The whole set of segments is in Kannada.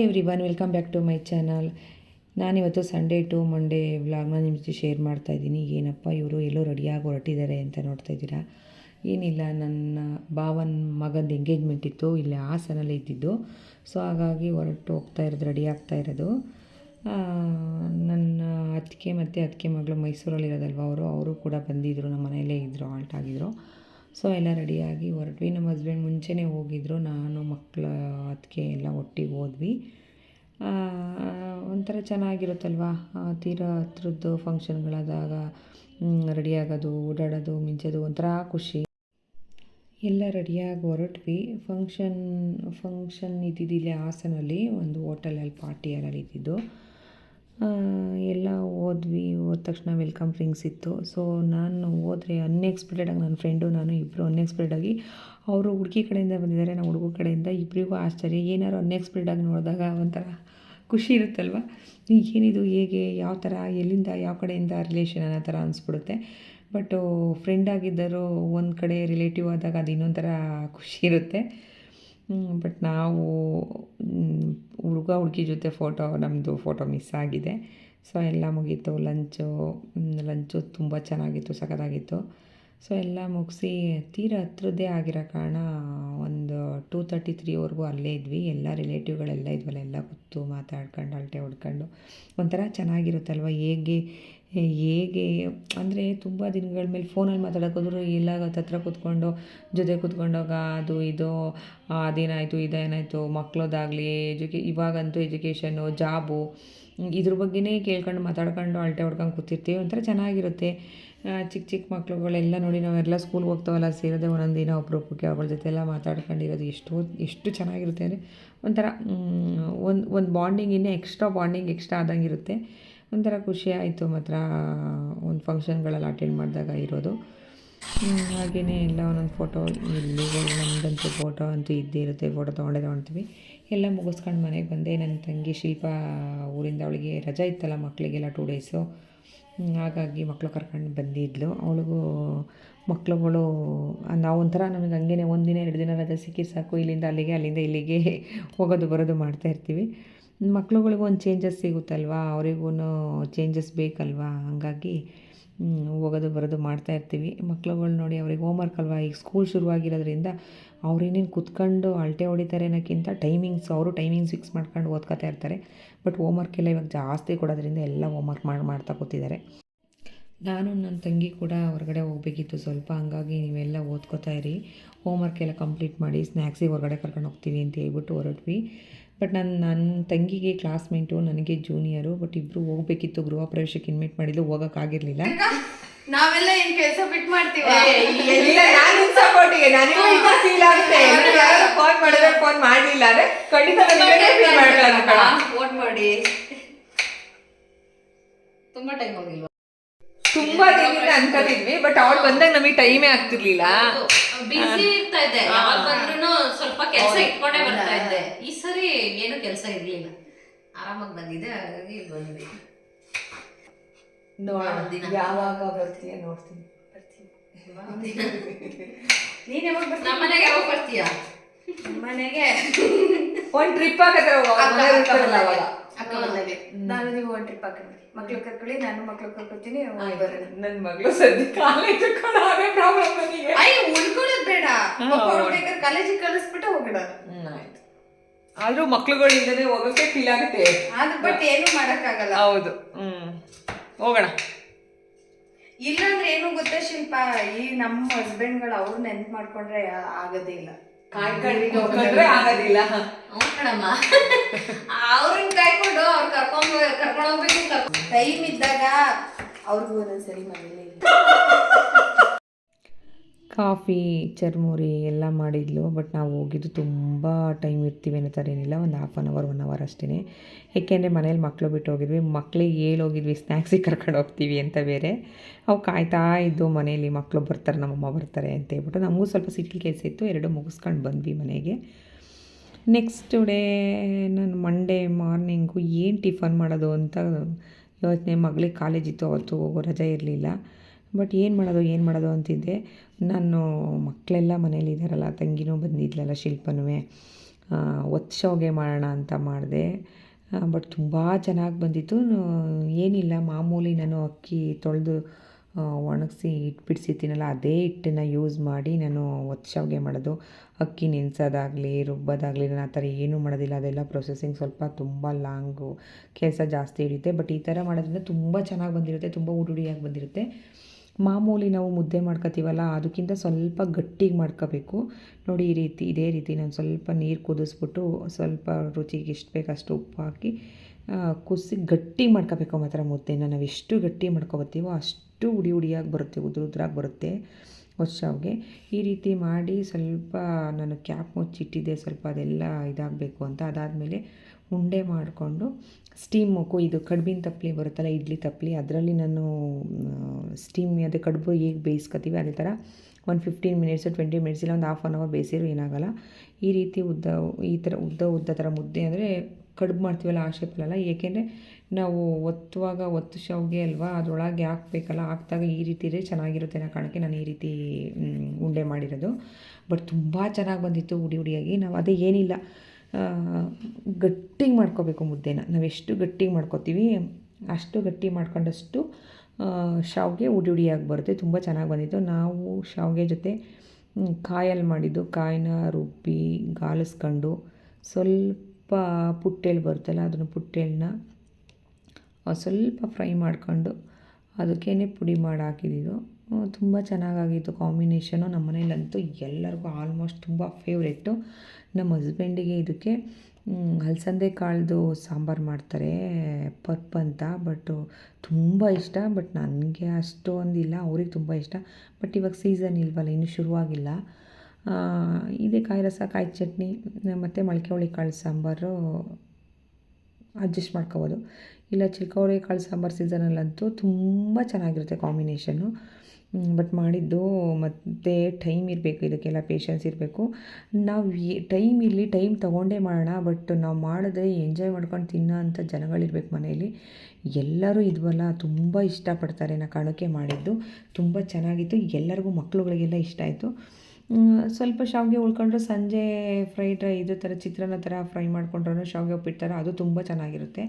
Hi everyone welcome back to my channel ನಾನಿವತ್ತು ಸಂಡೇ ಟು ಮಂಡೇ ವ್ಲಾಗ್ನ ನಿಮ್ಮ ಜೊತೆ ಶೇರ್ ಮಾಡ್ತಾ ಇದ್ದೀನಿ. ಏನಪ್ಪ ಇವರು ಎಲ್ಲೋ ರೆಡಿಯಾಗಿ ಹೊರಟಿದ್ದಾರೆ ಅಂತ ನೋಡ್ತಾ ಇದ್ದೀರಾ? ಏನಿಲ್ಲ, ನನ್ನ ಭಾವನ ಮಗಂದು ಎಂಗೇಜ್ಮೆಂಟ್ ಇತ್ತು, ಇಲ್ಲಿ ಹಾಸನಲ್ಲಿ ಇದ್ದಿದ್ದು. ಸೊ ಹಾಗಾಗಿ ಹೊರಟು ಹೋಗ್ತಾ ಇರೋದು ರೆಡಿ ಆಗ್ತಾ ಇರೋದು. ನನ್ನ ಅತ್ತಿಗೆ ಮತ್ತು ಅತ್ತಿಗೆ ಮಗಳು ಮೈಸೂರಲ್ಲಿರೋದಲ್ವ ಅವರು? ಅವರು ಕೂಡ ಬಂದಿದ್ದರು ನಮ್ಮ ಮನೆಯಲ್ಲೇ ಇದ್ದರು ಆಲ್ಟ್ ಆಗಿದ್ರು. ಸೊ ಎಲ್ಲ ರೆಡಿಯಾಗಿ ಹೊರಟ್ವಿ. ನಮ್ಮ ಹಸ್ಬೆಂಡ್ ಮುಂಚೆನೇ ಹೋಗಿದ್ರು. ನಾನು ಮಕ್ಕಳ ಅದಕ್ಕೆ ಎಲ್ಲ ಒಟ್ಟಿಗೆ ಹೋದ್ವಿ. ಒಂಥರ ಚೆನ್ನಾಗಿರುತ್ತಲ್ವ? ತೀರ ತೀರಾ ಹತ್ರದ್ದು ಫಂಕ್ಷನ್ಗಳಾದಾಗ ರೆಡಿಯಾಗೋದು ಓಡಾಡೋದು ಮಿಂಚೋದು ಒಂಥರ ಖುಷಿ. ಎಲ್ಲ ರೆಡಿಯಾಗಿ ಹೊರಟ್ವಿ. ಫಂಕ್ಷನ್ ಫಂಕ್ಷನ್ ಇದ್ದಿದ್ದಿಲ್ಲ ಹಾಸನಲ್ಲಿ ಒಂದು ಹೋಟೆಲಲ್ಲಿ ಪಾರ್ಟಿ ಎಲ್ಲ ನಡೀತಿದ್ದು ಆ, ಎಲ್ಲ ಹೋದ್ವಿ ಹೋದ ತಕ್ಷಣ ವೆಲ್ಕಮ್ ಡ್ರಿಂಕ್ಸ್ ಇತ್ತು. ಸೊ ನಾನು ಹೋದರೆ ಅನ್ಎಕ್ಸ್ಪೆಕ್ಟೆಡಾಗಿ ನನ್ನ ಫ್ರೆಂಡು ನಾನು ಇಬ್ಬರು ಅನ್ಎಕ್ಸ್ಪೆಕ್ಟೆಡಾಗಿ ಅವರು ಹುಡುಗಿ ಕಡೆಯಿಂದ ಬಂದಿದ್ದಾರೆ, ನಾವು ಹುಡುಗ ಕಡೆಯಿಂದ ಇಬ್ಬರಿಗೂ ಆಶ್ಚರ್ಯ. ಏನಾದ್ರು ಅನ್ಎಕ್ಸ್ಪೆಕ್ಟೆಡಾಗಿ ನೋಡಿದಾಗ ಒಂಥರ ಖುಷಿ ಇರುತ್ತಲ್ವ? ಏನಿದು, ಹೇಗೆ, ಯಾವ ಥರ ಎಲ್ಲಿಂದ, ಯಾವ ಕಡೆಯಿಂದ ರಿಲೇಷನ್ ಅನ್ನೋ ಥರ ಅನಿಸ್ಬಿಡುತ್ತೆ. ಬಟ್ಟು ಫ್ರೆಂಡ್ ಆಗಿದ್ದರು ಒಂದು ಕಡೆ ರಿಲೇಟಿವ್ ಆದಾಗ ಅದು ಇನ್ನೊಂಥರ ಖುಷಿ ಇರುತ್ತೆ. ಬಟ್ ನಾವು ಹುಡುಗ ಹುಡುಗಿ ಜೊತೆ ಫೋಟೋ ನಮ್ಮದು ಫೋಟೋ ಮಿಸ್ ಆಗಿದೆ. ಸೊ ಎಲ್ಲ ಮುಗೀತು. ಲಂಚು ಲಂಚು ತುಂಬ ಚೆನ್ನಾಗಿತ್ತು, ಸಖತ್ತಾಗಿತ್ತು. ಸೊ ಎಲ್ಲ ಮುಗಿಸಿ ತೀರ ಹತ್ರದ್ದೇ ಆಗಿರೋ ಕಾರಣ ಒಂದು ಟೂ ತರ್ಟಿ ತ್ರೀವರೆಗೂ ಅಲ್ಲೇ ಇದ್ವಿ. ಎಲ್ಲ ರಿಲೇಟಿವ್ಗಳೆಲ್ಲ ಇದ್ವಲ್ಲ, ಎಲ್ಲ ಕೂತು ಮಾತಾಡ್ಕೊಂಡು ಅಲ್ಟೆ ಹೊಡ್ಕೊಂಡು. ಒಂಥರ ಚೆನ್ನಾಗಿರುತ್ತಲ್ವ? ಹೇಗೆ ಹೇಗೆ? ಅಂದರೆ ತುಂಬ ದಿನಗಳ ಮೇಲೆ ಫೋನಲ್ಲಿ ಮಾತಾಡೋಕ್ಕೋದ್ರು ಇಲ್ಲ ಹತ್ರ ಕೂತ್ಕೊಂಡು ಜೊತೆ ಕೂತ್ಕೊಂಡಾಗ ಅದು ಇದು ಅದೇನಾಯಿತು, ಇದೇನಾಯಿತು ಮಕ್ಕಳದಾಗಲಿ ಎಜುಕೇ, ಇವಾಗಂತೂ ಎಜುಕೇಷನ್ನು, ಜಾಬು, ಇದ್ರ ಬಗ್ಗೆನೇ ಕೇಳ್ಕೊಂಡು ಮಾತಾಡ್ಕೊಂಡು ಅಳ್ಟೆ ಹೊಡ್ಕೊಂಡು ಕೂತಿರ್ತೀವಿ ಒಂಥರ ಚೆನ್ನಾಗಿರುತ್ತೆ. ಚಿಕ್ಕ ಚಿಕ್ಕ ಮಕ್ಳುಗಳೆಲ್ಲ ನೋಡಿ ನಾವೆಲ್ಲ ಸ್ಕೂಲ್ಗೆ ಹೋಗ್ತಾವಲ್ಲ, ಸೇರೋದೇ ಒಂದೊಂದು ದಿನ ಒಬ್ರೊಬ್ಬಕ್ಕೆ ಅವ್ಗಳ ಜೊತೆ ಎಲ್ಲ ಮಾತಾಡ್ಕೊಂಡಿರೋದು ಎಷ್ಟೋ, ಎಷ್ಟು ಚೆನ್ನಾಗಿರುತ್ತೆ ಅಂದರೆ ಒಂಥರ ಒಂದು ಒಂದು ಬಾಂಡಿಂಗ್ ಇನ್ನೂ ಎಕ್ಸ್ಟ್ರಾ ಬಾಂಡಿಂಗ್ ಎಕ್ಸ್ಟ್ರಾ ಆದಂಗೆ ಇರುತ್ತೆ ಒಂಥರ ಖುಷಿ ಆಯಿತು ಮಾತ್ರ ಒಂದು ಫಂಕ್ಷನ್ಗಳಲ್ಲಿ ಅಟೆಂಡ್ ಮಾಡಿದಾಗ ಇರೋದು. ಹಾಗೆಯೇ ಎಲ್ಲ ಒಂದೊಂದು ಫೋಟೋ ಇಲ್ಲಿ ನಮ್ಮದಂತೂ ಫೋಟೋ ಅಂತೂ ಇದ್ದೇ ಇರುತ್ತೆ ಫೋಟೋ ತೊಗೊಂಡೇ ತೊಗೊಳ್ತೀವಿ ಎಲ್ಲ ಮುಗಿಸ್ಕೊಂಡು ಮನೆಗೆ ಬಂದೆ ನನ್ನ ತಂಗಿ ಶಿಲ್ಪ ಊರಿಂದ ಅವಳಿಗೆ ರಜಾ ಇತ್ತಲ್ಲ ಮಕ್ಕಳಿಗೆಲ್ಲ ಟೂ ಡೇಸು ಹಾಗಾಗಿ ಮಕ್ಕಳು ಕರ್ಕೊಂಡು ಬಂದಿದ್ಲು. ಅವಳಿಗೂ ಮಕ್ಕಳುಗಳು ನಾವು ಒಂಥರ ನಮಗೆ ಹಂಗೇನೆ ಒಂದು ದಿನ, ಎರಡು ದಿನ ರಜೆ ಸಿಕ್ಕಿ ಸಾಕು, ಇಲ್ಲಿಂದ ಅಲ್ಲಿಗೆ, ಅಲ್ಲಿಂದ ಇಲ್ಲಿಗೆ ಹೋಗೋದು, ಬರೋದು ಮಾಡ್ತಾ ಇರ್ತೀವಿ. ಮಕ್ಳುಗಳಿಗೂ ಒಂದು ಚೇಂಜಸ್ ಸಿಗುತ್ತಲ್ವಾ? ಅವರಿಗೂ ಚೇಂಜಸ್ ಬೇಕಲ್ವಾ? ಹಾಗಾಗಿ ಹೋಗೋದು ಬರೋದು ಮಾಡ್ತಾ ಇರ್ತೀವಿ. ಮಕ್ಳುಗಳು ನೋಡಿ ಅವ್ರಿಗೆ ಹೋಮ್ವರ್ಕ್ ಅಲ್ವಾ? ಈಗ ಸ್ಕೂಲ್ ಶುರುವಾಗಿರೋದ್ರಿಂದ ಅವ್ರೇನೇನು ಕುತ್ಕೊಂಡು ಅಳ್ಟೆ ಹೊಡಿತಾರೆ ಅನ್ನೋಕ್ಕಿಂತ ಟೈಮಿಂಗ್ಸ್ ಅವರು ಟೈಮಿಂಗ್ಸ್ ಫಿಕ್ಸ್ ಮಾಡ್ಕೊಂಡು ಓದ್ಕೋತಾ ಇರ್ತಾರೆ. ಬಟ್ ಹೋಮ್ವರ್ಕ್ ಎಲ್ಲ ಇವಾಗ ಜಾಸ್ತಿ ಕೊಡೋದ್ರಿಂದ ಎಲ್ಲ ಹೋಮ್ವರ್ಕ್ ಮಾಡಿ, ಮಾಡ್ತಾ ಕೂತಿದ್ದಾರೆ. ನಾನು ನನ್ನ ತಂಗಿ ಕೂಡ ಹೊರಗಡೆ ಹೋಗಬೇಕಿತ್ತು ಸ್ವಲ್ಪ. ಹಂಗಾಗಿ ನೀವೆಲ್ಲ ಓದ್ಕೋತಾ ಇರಿ. ಹೋಮ್ವರ್ಕ್ ಎಲ್ಲ ಕಂಪ್ಲೀಟ್ ಮಾಡಿ ಸ್ನ್ಯಾಕ್ಸಿಗೆ ಹೊರಗಡೆ ಕರ್ಕೊಂಡು ಹೋಗ್ತೀವಿ ಅಂತ ಹೇಳ್ಬಿಟ್ಟು ಹೊರಟ್ವಿ. ಬಟ್ ನನ್ನ ನನ್ನ ತಂಗಿಗೆ ಕ್ಲಾಸ್ಮೇಟು ನನಗೆ ಜೂನಿಯರು ಬಟ್ ಇಬ್ಬರು ಹೋಗಬೇಕಿತ್ತು ಗೃಹ ಪ್ರವೇಶಕ್ಕೆ ಇನ್ವೈಟ್ ಮಾಡಿದ್ದು ಹೋಗೋಕ್ಕಾಗಿರಲಿಲ್ಲ ನಾವೆಲ್ಲ ಏನು ಕೆಲಸ ಬಿಟ್ ಯಾರು ಫೋನ್ ಮಾಡಿದ್ರೆ ಫೋನ್ ಮಾಡಲಿಲ್ಲ ಅಂದ್ರೆ ಖಂಡಿತ ವೋಟ್ ಮಾಡಿ. ತುಂಬಾ ಟೈಮ್ ಹೋಗಿಲ್ವಾ ತುಂಬಾ ದಿನದಿಂದ ಅನ್ಕೋತಿದ್ವಿ ಬಟ್ ಅವಳು ಬಂದಾಗ ನಮಗೆ ಟೈಮೇ ಆಗ್ತಿರ್ಲಿಲ್ಲ. ಬಿಸಿ ಇರ್ತಾ ಇದ್ದೆ ಯಾವಾಗ ಬಂದ್ರೂ ಸ್ವಲ್ಪ ಕೆಲಸ ಇಟ್ಕೊಂಡೇ ಬರ್ತಾ ಇದ್ದೆ ಈ ಸರಿ ಏನು ಕೆಲಸ ಇರ್ಲಿಲ್ಲ. ಆರಾಮಾಗಿ ಬಂದಿದ್ದೆ ಹಾಗಾಗಿ ಬಂದ್ವಿ. ದಿನ. ಯಾವಾಗ ಬರ್ತೀಯ ನೋಡ್ತೀನಿ. ನೀನ್ ಯಾವಾಗ ನಮ್ಮ ಮನೆಗೆ ಯಾವಾಗ ಬರ್ತೀಯ? ಮನೆಗೆ ಒಂದ್ ಟ್ರಿಪ್ ಆಗತ್ತೆ ಅಕ್ಕ ನಾನು ನೀವು ಒಂದು ಟ್ರಿಪ್ ಹಾಕೊಂಡು ಮಕ್ಳು ಕರ್ಕೊಳ್ಳಿ ನಾನು ಮಕ್ಳು ಕರ್ಕೊತೀನಿ ಬರೋಣ. ನನ್ ಮಗಳು ಸದ್ಯ ಕಾಲೇಜ್ ಪ್ರಾಬ್ಲಮ್ ನನಗೆ. ಅಯ್ಯ ಉಳ್ಕೊಳ್ಳೋದು ಬೇಡ. ಬೇಕಾದ್ರೆ ಕಾಲೇಜಿಗೆ ಕಳಿಸ್ಬಿಟ್ಟು ಹೋಗೋಣ ಆಯ್ತು. ಆದ್ರೂ ಮಕ್ಳುಗಳು ಹೋಗಕ್ಕೆ ಹೋಗೋಕೆ ಫೀಲ್ ಆಗುತ್ತೆ. ಅದು ಬಟ್ ಏನು ಮಾಡಕ್ಕಾಗಲ್ಲ. ಹೌದು. ಹ್ಮ್. ಹೋಗೋಣ. ಇಲ್ಲಾಂದ್ರೆ ಏನು ಗೊತ್ತಾ ಶಿಲ್ಪ? ಈ ನಮ್ಮ ಹಸ್ಬೆಂಡ್ಗಳು ಅವ್ರು ನೆನ್ಪು ಮಾಡ್ಕೊಂಡ್ರೆ ಆಗೋದೇ ಇಲ್ಲ. ಹೋಗಂದ್ರೆ ಆಗೋದಿಲ್ಲ. ಹ್ಞೂ ಕಣಮ್ಮ. ಅವ್ರನ್ನ ಕಾಯ್ಕೊಂಡು ಅವ್ರು ಕರ್ಕೊಂಡ್ ಕರ್ಕೊಂಡು ಹೋಗ್ಬೇಕು ಟೈಮ್ ಇದ್ದಾಗ ಅವ್ರಿಗೂ ಒಂದೊಂದ್ಸರಿ ಮನೇಲಿ ಕಾಫಿ, ಚರ್ಮುರಿ ಎಲ್ಲ ಮಾಡಿದ್ಲು ಬಟ್ ನಾವು ಹೋಗಿದ್ದು ತುಂಬ ಟೈಮ್ ಇರ್ತೀವಿ ಅನ್ನೋ ಥರ ಏನಿಲ್ಲ ಒಂದು half an hour one hour ಅಷ್ಟೇ ಏಕೆಂದರೆ ಮನೇಲಿ ಮಕ್ಕಳು ಬಿಟ್ಟು ಹೋಗಿದ್ವಿ, ಮಕ್ಳಿಗೆ ಹೇಳೋಗಿದ್ವಿ ಸ್ನ್ಯಾಕ್ಸಿಗೆ ಕರ್ಕೊಂಡು ಹೋಗ್ತೀವಿ ಅಂತ ಬೇರೆ. ಅವು ಕಾಯ್ತಾ ಇದ್ದು ಮನೇಲಿ ಮಕ್ಕಳು ಬರ್ತಾರೆ, ನಮ್ಮಮ್ಮ ಬರ್ತಾರೆ ಅಂತ ಹೇಳ್ಬಿಟ್ಟು ನಮಗೂ ಸ್ವಲ್ಪ ಸಿಟಿ ಕೆಲಸ ಇತ್ತು, ಎರಡು ಮುಗಿಸ್ಕೊಂಡು ಬಂದ್ವಿ ಮನೆಗೆ. ನೆಕ್ಸ್ಟ್ ಡೇ ನಾನು ಮಂಡೇ ಮಾರ್ನಿಂಗು ಏನು ಟಿಫನ್ ಮಾಡೋದು ಅಂತ ಯೋಚನೆ, ಮಗಳಿಗೆ ಕಾಲೇಜ್ ಇತ್ತು, ಅವತ್ತು ಹೋಗೋ ರಜೆ ಇರಲಿಲ್ಲ. ಬಟ್ ಏನು ಮಾಡೋದು ಏನು ಮಾಡೋದು ಅಂತಿದ್ದೆ. ನಾನು ಮಕ್ಕಳೆಲ್ಲ ಮನೇಲಿ ಇದ್ದಾರಲ್ಲ ತಂಗಿನೂ ಬಂದಿದ್ಲಲ್ಲ ಶಿಲ್ಪನೂ ಒತ್ತು ಶಾವಿಗೆ ಮಾಡೋಣ ಅಂತ ಮಾಡಿದೆ. ಬಟ್ ತುಂಬ ಚೆನ್ನಾಗಿ ಬಂದಿತ್ತು. ಏನಿಲ್ಲ, ಮಾಮೂಲಿ ನಾನು ಅಕ್ಕಿ ತೊಳೆದು ಒಣಗಿಸಿ ಹಿಟ್ಟು ಬಿಡಿಸಿರ್ತೀನಲ್ಲ, ಅದೇ ಹಿಟ್ಟನ್ನು ಯೂಸ್ ಮಾಡಿ ನಾನು ಒತ್ತು ಶಾವಿಗೆ ಮಾಡೋದು. ಅಕ್ಕಿ ನೆನೆಸೋದಾಗಲಿ, ರುಬ್ಬೋದಾಗಲಿ, ನಾನು ಆ ಥರ ಏನೂ ಮಾಡೋದಿಲ್ಲ. ಅದೆಲ್ಲ ಪ್ರೊಸೆಸಿಂಗ್ ಸ್ವಲ್ಪ ತುಂಬ ಲಾಂಗು ಕೆಲಸ ಜಾಸ್ತಿ ಹಿಡಿಯುತ್ತೆ. ಬಟ್ ಈ ಥರ ಮಾಡೋದ್ರಿಂದ ತುಂಬ ಚೆನ್ನಾಗಿ ಬಂದಿರುತ್ತೆ, ತುಂಬ ಉಡುಡಿಯಾಗಿ ಬಂದಿರುತ್ತೆ. ಮಾಮೂಲಿ ನಾವು ಮುದ್ದೆ ಮಾಡ್ಕೊತೀವಲ್ಲ, ಅದಕ್ಕಿಂತ ಸ್ವಲ್ಪ ಗಟ್ಟಿಗೆ ಮಾಡ್ಕೋಬೇಕು. ನೋಡಿ ಈ ರೀತಿ, ಇದೇ ರೀತಿ ನಾನು ಸ್ವಲ್ಪ ನೀರು ಕುದಿಸ್ಬಿಟ್ಟು ಸ್ವಲ್ಪ ರುಚಿಗೆ ಎಷ್ಟು ಬೇಕು ಅಷ್ಟು ಉಪ್ಪು ಹಾಕಿ ಕುದಿಸಿ ಗಟ್ಟಿ ಮಾಡ್ಕೋಬೇಕು ಮಾತ್ರ ಮುದ್ದೆನ. ನಾವು ಎಷ್ಟು ಗಟ್ಟಿ ಮಾಡ್ಕೊಬತ್ತೀವೋ ಅಷ್ಟು ಉಡಿ ಉಡಿಯಾಗಿ ಬರುತ್ತೆ, ಉದುರು ಉದ್ರಾಗಿ ಬರುತ್ತೆ ಹೊಸ್ಸಾವ್ಗೆ ಈ ರೀತಿ ಮಾಡಿ ಸ್ವಲ್ಪ, ನಾನು ಕ್ಯಾಪ್ ಮುಚ್ಚಿಟ್ಟಿದ್ದೆ, ಸ್ವಲ್ಪ ಅದೆಲ್ಲ ಇದಾಗಬೇಕು ಅಂತ. ಅದಾದಮೇಲೆ ಉಂಡೆ ಮಾಡಿಕೊಂಡು ಸ್ಟೀಮು ಇದು ಕಡ್ಬಿನ ತಪ್ಪಲಿ ಬರುತ್ತಲ್ಲ, ಇಡ್ಲಿ ತಪ್ಪಲಿ ಅದರಲ್ಲಿ ನಾನು ಸ್ಟೀಮ್ ಅದೇ ಕಡುಬು ಹೇಗೆ ಬೇಯಿಸ್ಕೊತೀವಿ, ಅದೇ ಥರ ಒಂದು ಫಿಫ್ಟೀನ್ ಮಿನಿಟ್ಸು ಟ್ವೆಂಟಿ ಮಿನಿಟ್ಸ್ ಇಲ್ಲ, ಒಂದು ಹಾಫ್ ಆನ್ ಅವರ್ ಬೇಯಿಸಿದ್ರು ಏನಾಗಲ್ಲ. ಈ ರೀತಿ ಉದ್ದ, ಈ ಥರ ಉದ್ದ ಉದ್ದ ಥರ ಮುದ್ದೆ ಅಂದರೆ ಕಡುಬು ಮಾಡ್ತೀವಲ್ಲ, ಆ ಶೇಪಲ್ಲ ಏಕೆಂದರೆ ನಾವು ಒತ್ತುವಾಗ ಒತ್ತು ಶಾವಿಗೆ ಅಲ್ವಾ, ಅದರೊಳಗೆ ಹಾಕ್ಬೇಕಲ್ಲ, ಹಾಕ್ದಾಗ ಈ ರೀತಿ ಇದ್ರೆ ಚೆನ್ನಾಗಿರುತ್ತೆ ಅನ್ನೋ ಕಾರಣಕ್ಕೆ ನಾನು ಈ ರೀತಿ ಉಂಡೆ ಮಾಡಿರೋದು. ಬಟ್ ತುಂಬ ಚೆನ್ನಾಗಿ ಬಂದಿತ್ತು ಉಡಿ ಉಡಿಯಾಗಿ ನಾವು ಅದೇ ಏನಿಲ್ಲ. ಗಟ್ಟಿಗೆ ಮಾಡ್ಕೋಬೇಕು ಮುದ್ದೆನ. ನಾವು ಎಷ್ಟು ಗಟ್ಟಿಗೆ ಮಾಡ್ಕೋತೀವಿ, ಅಷ್ಟು ಗಟ್ಟಿ ಮಾಡ್ಕೊಂಡಷ್ಟು ಶಾವಿಗೆ ಉಡಿ ಉಡಿಯಾಗಿ ಬರುತ್ತೆ ತುಂಬ ಚೆನ್ನಾಗಿ ಬಂದಿತ್ತು. ನಾವು ಶಾವಿಗೆ ಜೊತೆ ಕಾಯಲ್ಲಿ ಮಾಡಿದ್ದು, ಕಾಯಿನ ರುಬ್ಬಿ, ಗಾಲಿಸ್ಕೊಂಡು ಸ್ವಲ್ಪ ಪುಟ್ಟೆಳ್ಳು ಬರುತ್ತಲ್ಲ, ಅದನ್ನು ಪುಟ್ಟೆಳ್ಳನ್ನ ಸ್ವಲ್ಪ ಫ್ರೈ ಮಾಡ್ಕೊಂಡು ಅದಕ್ಕೇ ಪುಡಿ ಮಾಡಿ ಹಾಕಿದ್ದು. ತುಂಬ ಚೆನ್ನಾಗಾಗಿತ್ತು ಕಾಂಬಿನೇಷನು. ನಮ್ಮ ಮನೇಲಂತೂ ಎಲ್ಲರಿಗೂ ಆಲ್ಮೋಸ್ಟ್ ತುಂಬ ಫೇವ್ರೇಟು. ನಮ್ಮ ಹಸ್ಬೆಂಡಿಗೆ ಇದಕ್ಕೆ ಹಲಸಂದೆ ಅಲಸಂದೆ ಕಾಳ್ದು ಸಾಂಬಾರು ಮಾಡ್ತಾರೆ ಪಪ್ ಅಂತ ಬಟ್ಟು ತುಂಬ ಇಷ್ಟ. ಬಟ್ ನನಗೆ ಅಷ್ಟೊಂದಿಲ್ಲ, ಅವ್ರಿಗೆ ತುಂಬ ಇಷ್ಟ. ಬಟ್ ಇವಾಗ ಸೀಸನ್ ಇಲ್ವಲ್ಲ, ಇನ್ನೂ ಶುರುವಾಗಿಲ್ಲ. ಇದೇ ಕಾಯಿ ರಸ, ಕಾಯಿ ಚಟ್ನಿ, ಮತ್ತು ಮೊಳಕೆ ಹುಳಿ ಕಾಳು ಸಾಂಬಾರು ಅಡ್ಜಸ್ಟ್ ಮಾಡ್ಕೋಬೋದು. ಇಲ್ಲ ಚಿಲ್ಕೌಳಿ ಕಾಳು ಸಾಂಬಾರು ಸೀಸನಲ್ಲಂತೂ ತುಂಬ ಚೆನ್ನಾಗಿರುತ್ತೆ ಕಾಂಬಿನೇಷನ್ನು. ಬಟ್ ಮಾಡಿದ್ದು ಮತ್ತು ಟೈಮ್ ಇರಬೇಕು, ಇದಕ್ಕೆಲ್ಲ ಪೇಷನ್ಸ್ ಇರಬೇಕು. ನಾವು ಟೈಮ್ ಇರಲಿ ಟೈಮ್ ತೊಗೊಂಡೇ ಮಾಡೋಣ ಬಟ್ ನಾವು ಮಾಡಿದ್ರೆ ಎಂಜಾಯ್ ಮಾಡ್ಕೊಂಡು ತಿನ್ನೋ ಅಂಥ ಜನಗಳಿರ್ಬೇಕು ಮನೆಯಲ್ಲಿ. ಎಲ್ಲರೂ ಇದ್ವಲ್ಲ, ತುಂಬ ಇಷ್ಟಪಡ್ತಾರೆ ನಾ ಕಾರಣಕ್ಕೆ ಮಾಡಿದ್ದು. ತುಂಬ ಚೆನ್ನಾಗಿತ್ತು. ಎಲ್ಲರಿಗೂ ಮಕ್ಕಳುಗಳಿಗೆಲ್ಲ ಇಷ್ಟ ಆಯಿತು. ಸ್ವಲ್ಪ ಶಾವಿಗೆ ಉಳ್ಕೊಂಡ್ರೆ ಸಂಜೆ ಫ್ರೈಡ್ ರೈ ಇದೇ ಥರ ಚಿತ್ರಾನ್ನ ಥರ ಫ್ರೈ ಮಾಡ್ಕೊಂಡ್ರೂ, ಶಾವಿಗೆ ಉಪ್ಪಿಟ್ಟು ಅದು ತುಂಬ ಚೆನ್ನಾಗಿರುತ್ತೆ.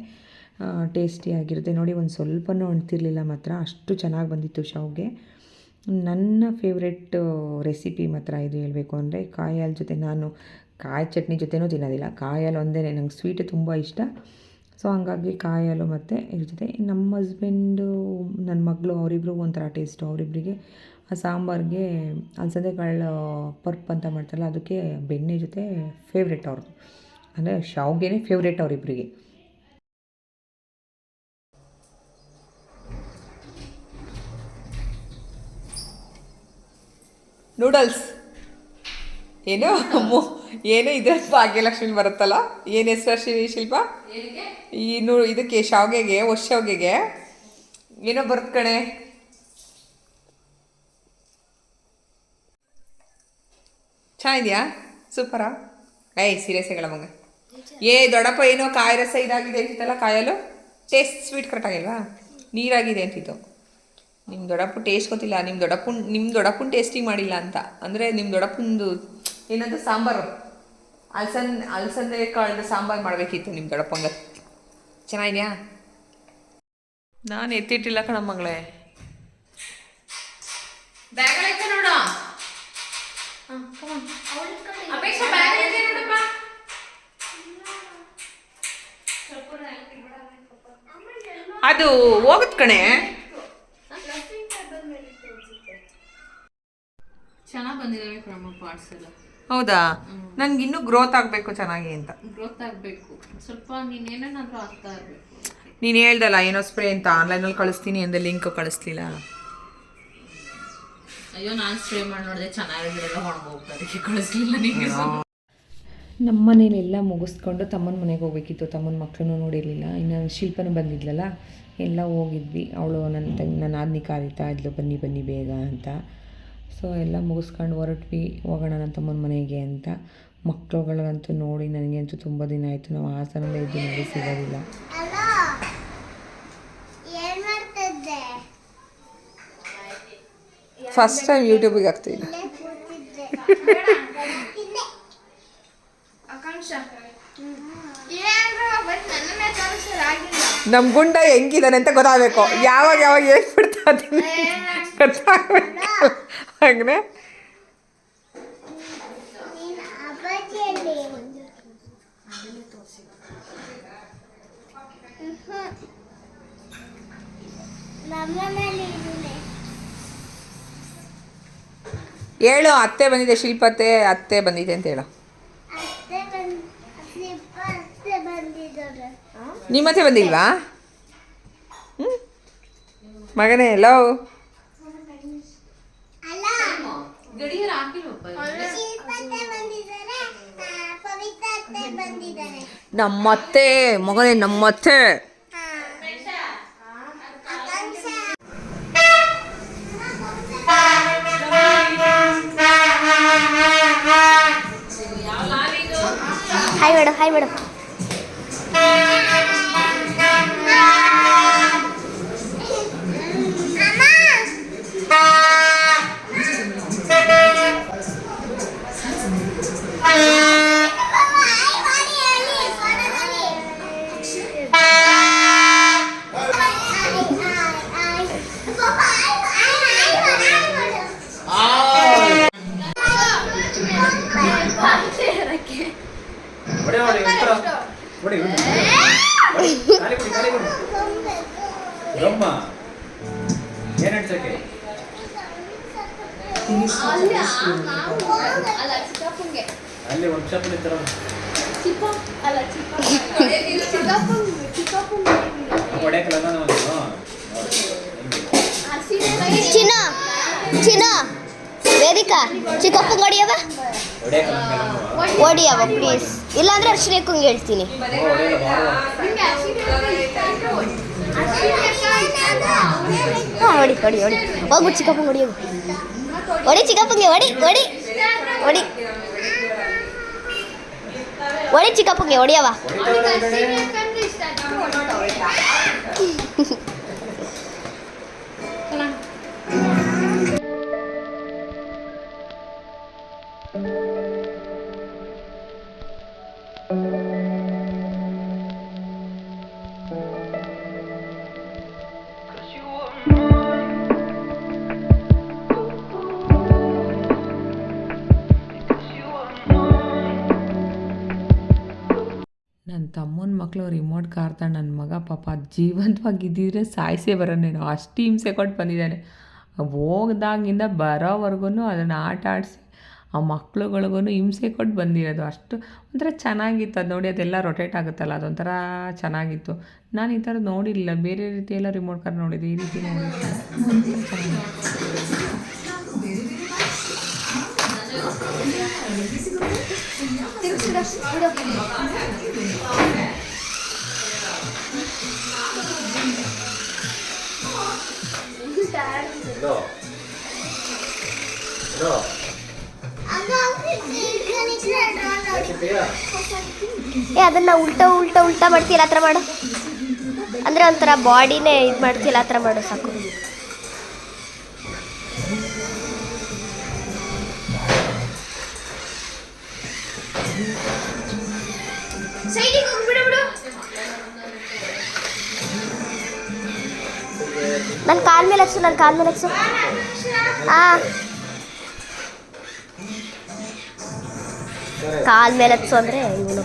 ಟೇಸ್ಟಿಯಾಗಿರುತ್ತೆ ನೋಡಿ, ಒಂದು ಸ್ವಲ್ಪನೂ ಅಂಟಿರಲಿಲ್ಲ ಮಾತ್ರ. ಅಷ್ಟು ಚೆನ್ನಾಗಿ ಬಂದಿತ್ತು ಶಾವಿಗೆ. ನನ್ನ ಫೇವ್ರೆಟ್ ರೆಸಿಪಿ ಮಾತ್ರ ಇದು ಹೇಳಬೇಕು ಅಂದರೆ ಕಾಯಿ ಹಾಲು ಜೊತೆ ನಾನು ಕಾಯಿ ಚಟ್ನಿ ಜೊತೆನೂ ತಿನ್ನೋದಿಲ್ಲ. ಕಾಯಿ ಹಾಲು ಒಂದೇ ನಂಗೆ ಸ್ವೀಟ್ ತುಂಬ ಇಷ್ಟ. ಸೊ ಹಂಗಾಗಿ ಕಾಯಿ ಹಾಲು ಮತ್ತು ಇದ್ರ ಜೊತೆ ನಮ್ಮ ಹಸ್ಬೆಂಡು ನನ್ನ ಮಗಳು ಅವರಿಬ್ರಿಗೂ ಒಂಥರ ಟೇಸ್ಟು ಅವರಿಬ್ಬರಿಗೆ ಆ ಸಾಂಬಾರಿಗೆ ಅಲಸಂದೆ ಕಾಳು ಪರ್ಪ್ ಅಂತ ಮಾಡ್ತಾರಲ್ಲ, ಅದಕ್ಕೆ ಬೆಣ್ಣೆ ಜೊತೆ ಫೇವ್ರೆಟ್ ಅವ್ರದ್ದು ಅಂದರೆ ಶಾವ್ಗೆನೇ ಫೇವ್ರೆಟ್ ಅವರಿಬ್ಬರಿಗೆ ನೂಡಲ್ಸ್ ಏನು? ಏನು ಇದೆ? ಭಾಗ್ಯಲಕ್ಷ್ಮಿ ಬರುತ್ತಲ್ಲ? ಏನು ಹೆಸರು ಶ್ರೀ ಶಿಲ್ಪ? ಈ ನೂ ಇದಕ್ಕೆ ಶಾವ್ಗೆಗೆ ಹೊಸ ಶಾವ್ಗೆಗೆ ಏನೋ ಬರುತ್ತೆ ಕಣೆ. ಚೆನ್ನಾಗಿದ್ಯಾ? ಸೂಪರಾ? ಏಯ್ ಸೀರಿಯಸ್ ಹೇಳ ಮಗ ಏ ದೊಡ್ಡಪ್ಪ ಏನೋ ಕಾಯಿ ರಸ ಇದಾಗಿದೆ ಅಂತಿತ್ತಲ್ಲ ಕಾಯಲು? ಟೇಸ್ಟ್ ಸ್ವೀಟ್ ಕರೆಕ್ಟಾಗಿಲ್ವಾ ನೀರಾಗಿದೆ ಅಂತಿತ್ತು. ನಿಮ್ಮ ದೊಡ್ಡಪ್ಪ ಟೇಸ್ಟ್ ಗೊತ್ತಿಲ್ಲ ನಿಮ್ಮ ದೊಡ್ಡಪ್ಪನ ನಿಮ್ಮ ದೊಡ್ಡಪ್ಪನ ಟೇಸ್ಟಿಂಗ್ ಮಾಡಿಲ್ಲ ಅಂತ. ಅಂದರೆ ನಿಮ್ಮ ದೊಡ್ಡಪ್ಪಂದು ಏನಂತ ಸಾಂಬಾರು. ಅಲ್ಸನ್, ಅಲ್ಸಂದೆ ಕಾಳಿದ ಸಾಂಬಾರು ಮಾಡಬೇಕಿತ್ತು ನಿಮ್ಮ ದೊಡ್ಡಪ್ಪಂಗೆ. ಚೆನ್ನಾಗಿದ್ಯಾ? ನಾನು ಎತ್ತಿಟ್ಟಿಲ್ಲ ಕಣಮ್ಮಗಳೇ. ಮಗಳೇ ಬ್ಯಾಗ್ ಐತೆ ನೋಡು ಅದು ಹೋಗುತ್ತೆ ಕಣೆ. ಚೆನ್ನಾಗಿ ಬಂದಿದ್ದಾವೆ ಕ್ರಮ ಹೌದಾ? ನನ್ಗೆ ಇನ್ನೂ ಗ್ರೋತ್ ಆಗಬೇಕು ಚೆನ್ನಾಗಿ ಅಂತ. ಗ್ರೋತ್ ಆಗಬೇಕು. ಸ್ವಲ್ಪ ನೀನೇನಾದ್ರೂ ಆಗ್ತಾ ಇರಬೇಕು ನೀನು ಹೇಳ್ದಲ್ಲ ಏನೋ ಸ್ಪ್ರೇ ಅಂತ ಆನ್ಲೈನಲ್ಲಿ ಕಳಿಸ್ತೀನಿ ಅಂದೆ ಲಿಂಕ್ ಕಳಿಸ್ಲಿಲ್ಲ. ಅಯ್ಯೋ ನಾನು ಸ್ಪ್ರೇ ಮಾಡಿ ನೋಡಿದೆ ಚೆನ್ನಾಗಿದ್ರೆಲ್ಲ ಹೊಣಗೋಗ್ತಾರೆ ಅದಕ್ಕೆ ಕಳಿಸ್ಲಿಲ್ಲ ನಿಮಗೆ ನಮ್ಮ ಮನೇಲೆಲ್ಲ ಮುಗಿಸ್ಕೊಂಡು ತಮ್ಮನ ಮನೆಗೆ ಹೋಗ್ಬೇಕಿತ್ತು. ತಮ್ಮನ ಮಕ್ಕಳನ್ನು ನೋಡಿರಲಿಲ್ಲ. ಇನ್ನು ಶಿಲ್ಪನೂ ಬಂದಿದ್ಲಲ್ಲ? ಎಲ್ಲ ಹೋಗಿದ್ವಿ. ಅವಳು ನನ್ನ ತಂಗಿ ನನ್ನ ಆದ್ನಿ ಕಾರಿತಾ ಇದ್ಲು. ಬನ್ನಿ ಬನ್ನಿ ಬೇಗ ಅಂತ. ಸೊ ಎಲ್ಲ ಮುಗಿಸ್ಕೊಂಡು ಹೊರಟ್ವಿ. ಹೋಗೋಣ ನನ್ನ ತಮ್ಮನ ಮನೆಗೆ ಅಂತ. ಮಕ್ಕಳುಗಳಂತೂ ನೋಡಿ ನನಗಂತೂ ತುಂಬ ದಿನ ಆಯಿತು. ನಾವು ಹಾಸನಲ್ಲೇ ಇದ್ದು ನೋಡಿ ಸಿಗೋದಿಲ್ಲ. ಫಸ್ಟ್ ಟೈಮ್ ಯೂಟ್ಯೂಬಿಗೆ ಹಾಕ್ತೀನಿ ನಮ್ಮ ಗುಂಡ ಹೆಂಗಿದ್ದಾನೆ ಅಂತ ಗೊತ್ತಾಗಬೇಕು. ಯಾವಾಗ ಯಾವಾಗ ಹೇಳ್ಬಿಡ್ತಾ ಗೊತ್ತಾಗಬೇಕು. ಇದ್ದೀನಿ ಹೇಳು ಅತ್ತೆ ಬಂದಿದೆ ಶಿಲ್ಪತೆ ಅತ್ತೆ ಬಂದಿದೆ ಅಂತ ಹೇಳು. ನಿಮ್ಮತ್ತೆ ಬಂದಿಲ್ವಾ? ಮಗನೇ ಲವ್ ಅಲ್ಲ ಗಡಿಯಾರ ಹಾಕಿಲ್ವಪ್ಪ ಶಿಲ್ಪ ಅತ್ತೆ ಬಂದಿದ್ದಾರೆ ಆ, ಪವಿತ್ರ ಅತ್ತೆ ಬಂದಿದ್ದಾರೆ ನಮ್ಮತ್ತೆ ಮಗನೇ ನಮ್ಮತ್ತೆ. ಹಾಯ್ ಮೇಡಮ್ ಹಾಯ್ ಮೇಡಮ್ ಚಿನ್ನ ಚಿನ್ನ. ವೇದಿಕಾ ಚಿಕ್ಕಪ್ಪ ಹೊಡಿಯವ ಹೊಡಿಯವ ಪ್ಲೀಸ್ ಇಲ್ಲಾಂದ್ರೆ ಅರ್ಶಿನಕ್ಕಂಗೆ ಹೇಳ್ತೀನಿ. ಹಾಂ, ಹೊಡಿ ಹೊಡಿ ಹೊಡಿ. ಹೋಗ್ಬಿಟ್ಟು ಚಿಕ್ಕಪ್ಪಂಗೆ ಹೊಡಿಯವ ಹೊಡಿ ಚಿಕ್ಕಪ್ಪಂಗೆ ಹೊಡಿ ಹೊಡಿ ಹೊಡಿ. ಹೊಡಿ ಚಿಕ್ಕಪ್ಪಂಗೆ ಹೊಡಿಯವ ನನ್ನ ತಮ್ಮನ ಮಕ್ಕಳು ರಿಮೋಟ್ ಕಾರ್ತಾನೆ ನನ್ನ ಮಗ ಪಾಪ ಜೀವಂತವಾಗಿದ್ದಿದ್ರೆ ಸಾಯಿಸೇ ಬರೋನೇನೋ ಅಷ್ಟು ಹಿಂಸೆ ಕೊಟ್ಟು ಬಂದಿದ್ದಾನೆ. ಹೋಗ್ದಾಗಿಂದ ಬರೋವರೆಗೂ ಅದನ್ನು ಆಟ ಆಡಿಸಿ ಆ ಮಕ್ಳುಗಳಿಗೂ ಹಿಂಸೆ ಕೊಟ್ಟು ಬಂದಿರೋದು. ಅಷ್ಟು ಒಂಥರ ಚೆನ್ನಾಗಿತ್ತು ಅದು ನೋಡಿ ಅದೆಲ್ಲ ರೊಟೇಟ್ ಆಗುತ್ತಲ್ಲ, ಅದೊಂಥರ ಚೆನ್ನಾಗಿತ್ತು. ನಾನು ಈ ಥರ ನೋಡಿಲ್ಲ. ಬೇರೆ ರೀತಿಯೆಲ್ಲ ರಿಮೋಟ್ ಕಾರ್ ನೋಡಿದ್ದೆ ಈ ರೀತಿ ನೋಡಿರಲಿಲ್ಲ ಏ, ಅದನ್ನ ಉಲ್ಟಾ ಉಲ್ಟಾ ಉಲ್ಟಾ ಮಾಡ್ತೀಯಲ್ಲ ಆ ಥರ ಮಾಡು. ಅಂದರೆ ಒಂಥರ ಬಾಡಿನೇ ಇದು ಮಾಡ್ತೀಯಲ್ಲ ಆ ಥರ ಮಾಡು, ಸಾಕು. ನನ್ನ ಕಾಲ್ ಮೇಲೆ ಹಚ್ಚು ನನ್ನ ಕಾಲ್ ಮೇಲೆ ಹಚ್ಚು. ಕಾಲ್ ಮೇಲೆ ಹಚ್ಚು ಅಂದರೆ ಇವನು.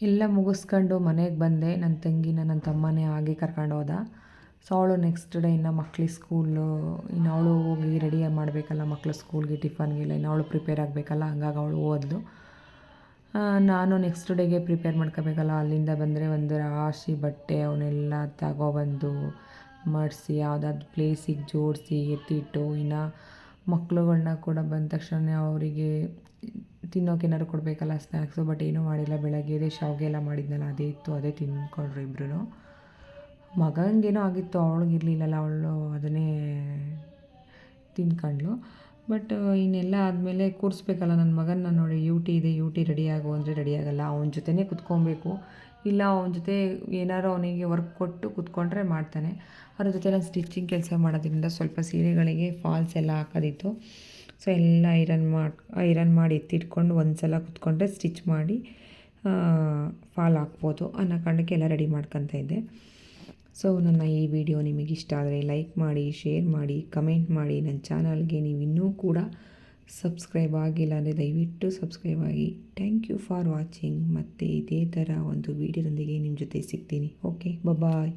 ಎಲ್ಲ ಮುಗಿಸ್ಕೊಂಡು ಮನೆಗೆ ಬಂದೆ. ನನ್ನ ತಂಗಿನ ನನ್ನ ತಮ್ಮನೇ ಆಗಿ ಕರ್ಕೊಂಡು ಹೋದ. ಸೊ ಅವಳು ನೆಕ್ಸ್ಟ್ ಡೇ ಇನ್ನು ಮಕ್ಳಿಗೆ ಸ್ಕೂಲು ಇನ್ನು ಅವಳು ಹೋಗಿ ರೆಡಿ ಮಾಡಬೇಕಲ್ಲ ಮಕ್ಳು ಸ್ಕೂಲ್ಗೆ ಟಿಫನ್ಗೆಲ್ಲ ಇನ್ನು ಅವಳು ಪ್ರಿಪೇರ್ ಆಗಬೇಕಲ್ಲ, ಹಂಗಾಗಿ ಅವಳು ಓದ್ಲು. ನಾನು ನೆಕ್ಸ್ಟ್ ಡೇಗೆ ಪ್ರಿಪೇರ್ ಮಾಡ್ಕೋಬೇಕಲ್ಲ, ಅಲ್ಲಿಂದ ಬಂದರೆ ಒಂದು ರಾಶಿ, ಬಟ್ಟೆ ಅವನ್ನೆಲ್ಲ ತಗೊಬಂದು ಮಾಡಿಸಿ ಯಾವುದಾದ್ರು ಪ್ಲೇಸಿಗೆ ಜೋಡಿಸಿ, ಎತ್ತಿಟ್ಟು, ಇನ್ನು ಮಕ್ಳುಗಳನ್ನ ಕೂಡ ಬಂದ ತಕ್ಷಣ ಅವರಿಗೆ ತಿನ್ನೋಕೆ ಏನಾದ್ರು ಕೊಡಬೇಕಲ್ಲ ಸ್ನ್ಯಾಕ್ಸು ಬಟ್ ಏನೂ ಮಾಡಿಲ್ಲ. ಬೆಳಗ್ಗೆ ಶಾವಿಗೆ ಎಲ್ಲ ಮಾಡಿದ್ನಲ್ಲ, ಅದೇ ಇತ್ತು, ಅದೇ ತಿನ್ಕೊಂಡ್ರು ಇಬ್ಬರು ಮಗನಿಗೇನೋ ಆಗಿತ್ತು ಅವಳಿಗಿರಲಿಲ್ಲಲ್ಲ ಅವಳು ಅದನ್ನೇ ತಿನ್ಕೊಂಡ್ಳು. ಬಟ್ ಇನ್ನೆಲ್ಲ ಆದಮೇಲೆ ಕೂರಿಸ್ಬೇಕಲ್ಲ ನನ್ನ ಮಗನ್ನ ನೋಡಿ ಯು ಟಿ ಇದೆ ಯು ಟಿ ರೆಡಿ ಆಗು ಅಂದರೆ ರೆಡಿ ಆಗಲ್ಲ, ಅವನ ಜೊತೆನೇ ಕುತ್ಕೊಬೇಕು. ಇಲ್ಲ, ಅವನ ಜೊತೆ ಏನಾರು ಅವನಿಗೆ ವರ್ಕ್ ಕೊಟ್ಟು ಕುತ್ಕೊಂಡ್ರೆ ಮಾಡ್ತಾನೆ. ಅದ್ರ ಜೊತೆ ನಾನು ಸ್ಟಿಚಿಂಗ್ ಕೆಲಸ ಮಾಡೋದ್ರಿಂದ ಸ್ವಲ್ಪ ಸೀರೆಗಳಿಗೆ ಫಾಲ್ಸ್ ಎಲ್ಲ ಹಾಕೋದಿತ್ತು. ಸೊ ಎಲ್ಲ ಐರನ್ ಮಾಡಿ ಐರನ್ ಮಾಡಿ ಎತ್ತಿಟ್ಕೊಂಡು ಒಂದು ಸಲ ಕುತ್ಕೊಂಡ್ರೆ ಸ್ಟಿಚ್ ಮಾಡಿ ಫಾಲ್ ಹಾಕ್ಬೋದು ಅನ್ನೋ ಕಾರಣಕ್ಕೆ ಎಲ್ಲ ರೆಡಿ ಮಾಡ್ಕೊತಾ ಇದ್ದೆ. ಸೊ, ನನ್ನ ಈ ವಿಡಿಯೋ ನಿಮಗೆ ಇಷ್ಟ ಆದರೆ ಲೈಕ್ ಮಾಡಿ, ಶೇರ್ ಮಾಡಿ, ಕಮೆಂಟ್ ಮಾಡಿ. ನನ್ನ ಚಾನಲ್ಗೆ ನೀವು ಇನ್ನೂ ಕೂಡ ಸಬ್ಸ್ಕ್ರೈಬ್ ಆಗಿಲ್ಲ ಅಂದರೆ ದಯವಿಟ್ಟು ಸಬ್ಸ್ಕ್ರೈಬ್ ಆಗಿ. Thank you for watching. ಮತ್ತು ಇದೇ ಥರ ಒಂದು ವೀಡಿಯೋದೊಂದಿಗೆ ನಿಮ್ಮ ಜೊತೆ ಸಿಗ್ತೀನಿ. Okay bye